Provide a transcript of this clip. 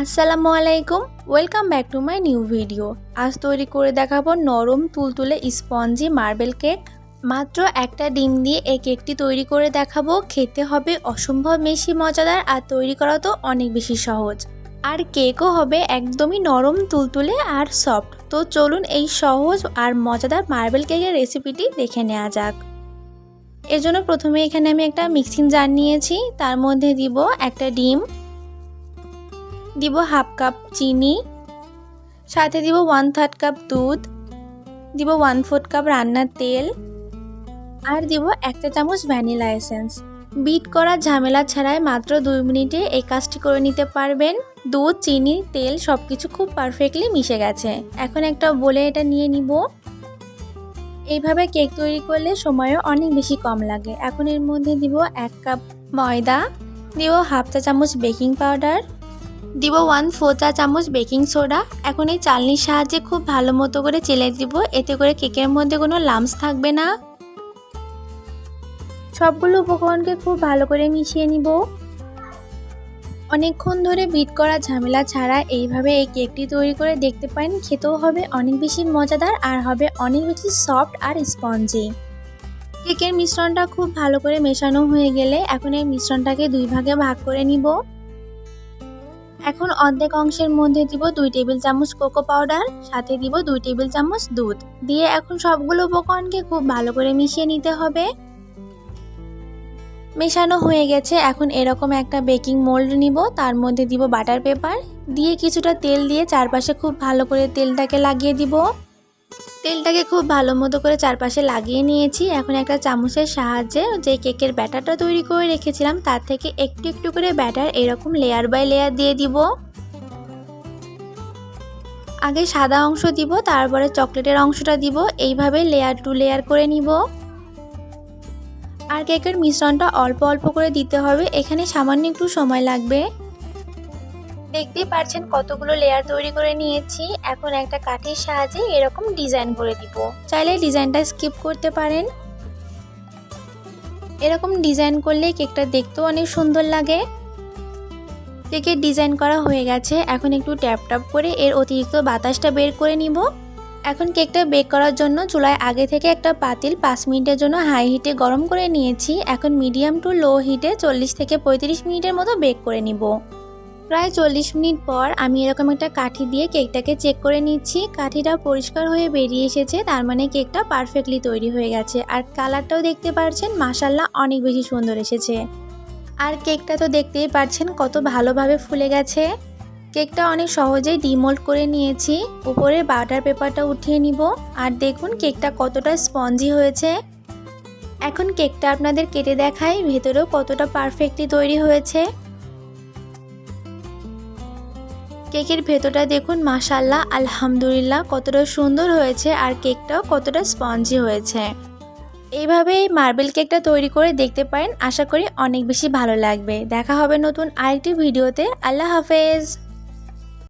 আসসালামু আলাইকুম welcome back to my new video আজ তৈরি করে দেখাবো নরম তুলতুলে স্পঞ্জি মার্বেল কেক মাত্র একটা ডিম দিয়ে এই কেকটি তৈরি করে দেখাবো। খেতে হবে অসম্ভব বেশি মজাদার আর তৈরি করা তো অনেক বেশি সহজ। আর কেকও হবে একদমই নরম তুলতুলে আর সফট তো চলুন এই সহজ আর মজাদার মার্বেল কেকের রেসিপিটি দেখে নেওয়া যাক। এর জন্য প্রথমে এখানে আমি একটা মিক্সিং জার নিয়েছি। তার মধ্যে দিব একটা ডিম। দিব হাফ কাপ চিনি, সাথে দিব ওয়ান থার্ড কাপ দুধ, দিব ওয়ান ফোর্থ কাপ রান্নার তেল, আর দিব একটা চামচ ভ্যানিলা এসেন্স বিট করা ঝামেলা ছাড়াই মাত্র দুই মিনিটে এই কাজটি করে নিতে পারবেন। দুধ, চিনি, তেল সব কিছু খুব পারফেক্টলি মিশে গেছে। এখন একটা বলে এটা নিয়ে নিব। এইভাবে কেক তৈরি করলে সময়ও অনেক বেশি কম লাগে। এখন এর মধ্যে দিব এক কাপ ময়দা, দিব হাফ চা চামচ বেকিং পাউডার দিব ওয়ান ফোর চা চামচ বেকিং সোডা এখন এই চালনির সাহায্যে খুব ভালো মতো করে চেলে দিব। এতে করে কেকের মধ্যে কোনো লামস থাকবে না। সবগুলো উপকরণকে খুব ভালো করে মিশিয়ে নিব। অনেকক্ষণ ধরে বিট করা ঝামেলা ছাড়া এইভাবে এই কেকটি তৈরি করে দেখতে পারেন, খেতেও হবে অনেক বেশি মজাদার আর হবে অনেক বেশি সফট আর স্পঞ্জি কেকের মিশ্রণটা খুব ভালো করে মেশানো হয়ে গেলে এখন এই মিশ্রণটাকে দুই ভাগে ভাগ করে নিব। এখন অর্ধেক অংশের মধ্যে দিব দুই টেবিল চামচ কোকো পাউডার, সাথে দিব দুই টেবিল চামচ দুধ। দিয়ে এখন সবগুলো উপকরণকে খুব ভালো করে মিশিয়ে নিতে হবে। মেশানো হয়ে গেছে, এখন এরকম একটা বেকিং মোল্ড নিব, তার মধ্যে দিব বাটার পেপার। দিয়ে কিছুটা তেল দিয়ে চারপাশে খুব ভালো করে তেলটাকে লাগিয়ে দিব। তেলটাকে খুব ভালো মতো করে চারপাশে লাগিয়ে নিয়েছি। এখন একটা চামচের সাহায্যে যে কেকের ব্যাটারটা তৈরি করে রেখেছিলাম, তার থেকে একটু একটু করে ব্যাটার এরকম লেয়ার বাই লেয়ার দিয়ে দিব। আগে সাদা অংশ দিব, তারপরে চকলেটের অংশটা দিব, এইভাবে লেয়ার টু লেয়ার করে নিব। আর কেকের মিশ্রণটা অল্প অল্প করে দিতে হবে, এখানে সামান্য একটু সময় লাগবে। দেখতেই পারছেন কতগুলো লেয়ার তৈরি করে নিয়েছি। এখন একটা কাঠের সাহায্যে এরকম ডিজাইন করে দিব। চাইলে ডিজাইনটা স্কিপ করতে পারেন। এরকম ডিজাইন করলে কেকটা দেখতেও অনেক সুন্দর লাগে। কেকের ডিজাইন করা হয়ে গেছে। এখন একটু ট্যাপ ট্যাপ করে এর অতিরিক্ত বাতাসটা বের করে নিব। এখন কেকটা বেক করার জন্য চুলায় আগে থেকে একটা পাতিল পাঁচ মিনিটের জন্য হাই হিটে গরম করে নিয়েছি। এখন মিডিয়াম টু লো হিটে চল্লিশ থেকে পঁয়ত্রিশ মিনিটের মতো বেক করে নিব। প্রায় চল্লিশ মিনিট পর আমি এরকম একটা কাঠি দিয়ে কেকটাকে চেক করে নিচ্ছি। কাঠিটা পরিষ্কার হয়ে বেরিয়ে এসেছে, তার মানে কেকটা পারফেক্টলি তৈরি হয়ে গেছে। আর কালারটাও দেখতে পারছেন মাসাল্লাহ অনেক বেশি সুন্দর এসেছে। আর কেকটা তো দেখতেই পাচ্ছেন কত ভালোভাবে ফুলে গেছে। কেকটা অনেক সহজেই ডিমোল্ড করে নিয়েছি। উপরে বাটার পেপারটা উঠিয়ে নিব। আর দেখুন কেকটা কতটা স্পঞ্জি হয়েছে। এখন কেকটা আপনাদের কেটে দেখাই, ভেতরেও কতটা পারফেক্টলি তৈরি হয়েছে। কেকের ভেতরটা দেখুন মাসাল্লাহ আলহামদুলিল্লাহ, কতটা সুন্দর হয়েছে আর কেকটাও কতটা স্পঞ্জি হয়েছে। এইভাবে এই মার্বেল কেকটা তৈরি করে দেখতে পারেন। আশা করি অনেক বেশি ভালো লাগবে। দেখা হবে নতুন আরেকটি ভিডিওতে। আল্লাহ হাফেজ।